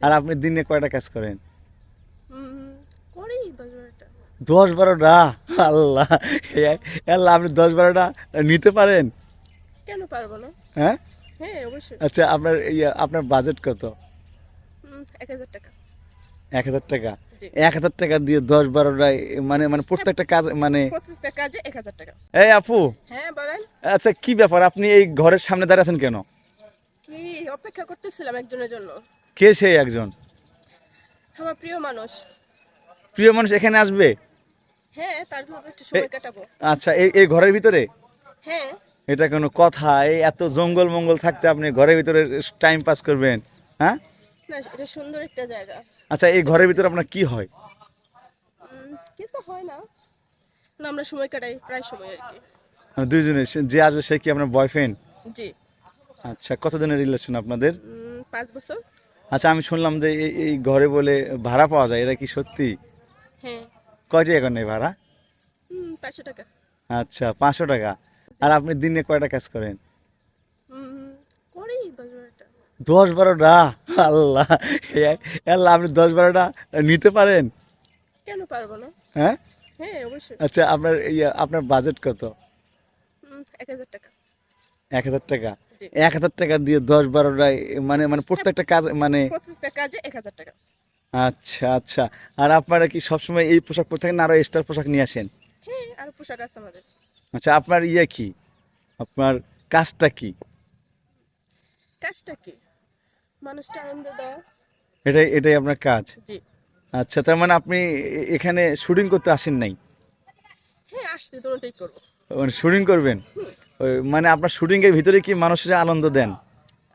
আর আপনি দিনে কয়টা কাজ করেন? দশ বারোটা। আল্লাহ আল্লাহ আপনি দশ বারোটা নিতে পারেন? কেন পারব না? হ্যাঁ? হ্যাঁ অবশ্যই। আচ্ছা আপনার ইয়ে আপনার বাজেট কত? এক হাজার টাকা। এক হাজার টাকা? এক হাজার টাকা দিয়ে দশ বারোটা মানে মানে প্রত্যেকটা কাজ মানে প্রত্যেকটা কাজে এক হাজার টাকা। এই আপু! হ্যাঁ বলেন। আচ্ছা কি ব্যাপার? আপনি এই ঘরের সামনে দাঁড়িয়ে আছেন কেন? কি অপেক্ষা করতেছিলাম একজনের জন্য? কে সেই একজন? আমার প্রিয় মানুষ। প্রিয় মানুষ এখানে আসবে? হ্যাঁ তার জন্য একটু সময় কাটাবো। আচ্ছা এই এই ঘরের ভিতরে? হ্যাঁ। এটা কোনো কথা এই এত জঙ্গল মঙ্গল থাকতে আপনি ঘরের ভিতরে টাইম পাস করবেন হ্যাঁ? না এটা সুন্দর একটা জায়গা। আচ্ছা এই ঘরের ভিতরে আপনার কি হয়? কিছু হয় না। না আমরা সময় কাটাই প্রায় সময় আর কি। মানে দুইজনে যে আসবে সে কি আপনার বয়ফ্রেন্ড জি। আচ্ছা কতদিনের রিলেশন আপনাদের? পাঁচ বছর। আচ্ছা আমি শুনলাম যে এই ঘরে বলে ভাড়া পাওয়া যায় এটা কি সত্যি? হ্যাঁ। কয়টি এখন নেই ভাড়া? পাঁচশো টাকা। আচ্ছা পাঁচশো টাকা। আর আপনি দিনে কয়টা কাজ করেন? দশ বারোটা। আল্লাহ আল্লাহ আপনি দশ বারোটা নিতে পারেন? কেন পারব না? হ্যাঁ? হ্যাঁ অবশ্যই। আচ্ছা আপনার ইয়ে আপনার বাজেট কত? এক হাজার টাকা। এক হাজার টাকা। এক হাজার টাকা দিয়ে দশ বারোটা মানে মানে প্রত্যেকটা কাজ মানে প্রত্যেকটা কাজে এক হাজার টাকা। আচ্ছা আচ্ছা। আর আপনারা কি সবসময় এই পোশাক পরে থাকেন না আরও এক্সট্রা পোশাক নিয়ে আসেন? হ্যাঁ আর পোশাক আছে আমাদের। আচ্ছা আপনার ইয়ে কি? আপনার কাজটা কি? কাজটা কি? মানুষকে আনন্দ দেওয়া। এটাই এটাই আপনার কাজ? জি। আচ্ছা তার মানে আপনি এখানে শুটিং করতে আসেন নাই? হ্যাঁ আসছি করব। মানে শুটিং করবেন? মানে আপনার শুটিংয়ের ভিতরে কি মানুষের আনন্দ দেন?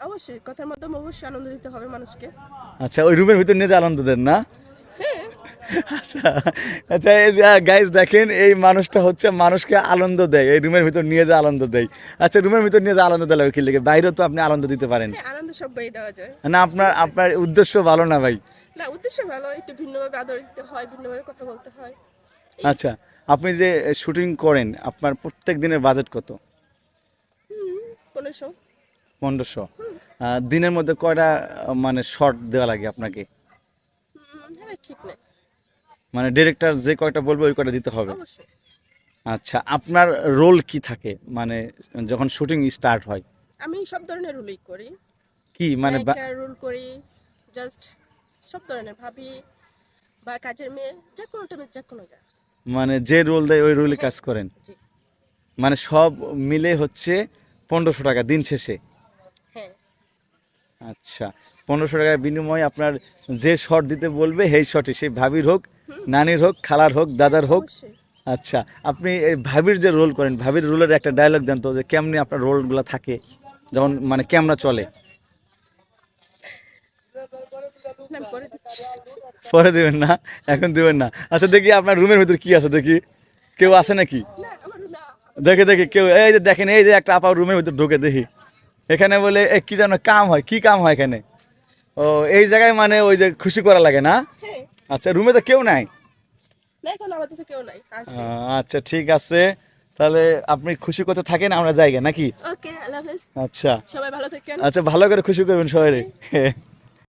অবশ্যই কথার মাধ্যমে অবশ্যই আনন্দ দিতে হবে মানুষকে। আচ্ছা ওই রুমের ভিতর নিয়ে যে আনন্দ দেন না? হ্যাঁ। আচ্ছা আচ্ছা গাইজ দেখেন এই মানুষটা হচ্ছে মানুষকে আনন্দ দেয় এই রুমের ভিতর নিয়ে যে আনন্দ দেয়। আচ্ছা রুমের ভিতর নিয়ে যে আনন্দ দেয় কি লেগে? বাইরেও তো আপনি আনন্দ দিতে পারেন। হ্যাঁ আনন্দ সবাই দেওয়া যায়। না আপনার আপনার উদ্দেশ্য ভালো না ভাই? না উদ্দেশ্য ভালো একটু ভিন্নভাবে আদর দিতে হয় ভিন্নভাবে কথা বলতে হয়। আচ্ছা আপনি যে শুটিং করেন আপনার প্রত্যেক দিনের বাজেট কত? পনেরোশো। পনেরোশো। দিনের মধ্যে কয়টা মানে শর্ট দেওয়া লাগে আপনাকে? হ্যাঁ ঠিক নেই। মানে ডিরেক্টর যে কয়টা বলবে ওই কয়টা দিতে হবে? আচ্ছা আপনার রোল কি থাকে? মানে যখন শুটিং স্টার্ট হয়। আমি সব ধরনের রুলই করি। কি মানে রুল করি জাস্ট সব ধরনের ভাবি বা কাজের মেয়ে যে কোনো টাইমে যে কোনো মানে যে রোল দেয় ওই রোলে কাজ করেন? মানে সব মিলে হচ্ছে পনেরোশো টাকা দিন শেষে। হ্যাঁ। আচ্ছা পনেরোশো টাকার বিনিময়ে আপনার যে শট দিতে বলবে সেই শটে সেই ভাবির হোক নানির হোক খালার হোক দাদার হোক। আচ্ছা আপনি এই ভাবির যে রোল করেন ভাবির রোলের একটা ডায়লগ দেন তো যে কেমনি আপনার রোলগুলো থাকে যেমন মানে ক্যামেরা চলে? পরে দেবেন না? এখন দেবেন না। আচ্ছা দেখি আপনার রুমের ভিতর কি আছে দেখি। কেউ আছে নাকি? দেখে দেখে কেউ এই যে দেখেন এই যে একটা আপা রুমের ভিতর ঢুকে দেখি। এখানে বলে এ, কি যেন কাম হয় কি কাম হয় এখানে? ও এই জায়গায় মানে ওই যে খুশি করা লাগে না? হ্যাঁ। আচ্ছা রুমে তো কেউ নাই? আচ্ছা ঠিক আছে। তাহলে আপনি খুশি করতে থাকেন আমরা জায়গা নাকি? আচ্ছা। সবাই ভালো থাকেন। আচ্ছা ভালো করে খুশি করবেন সবাই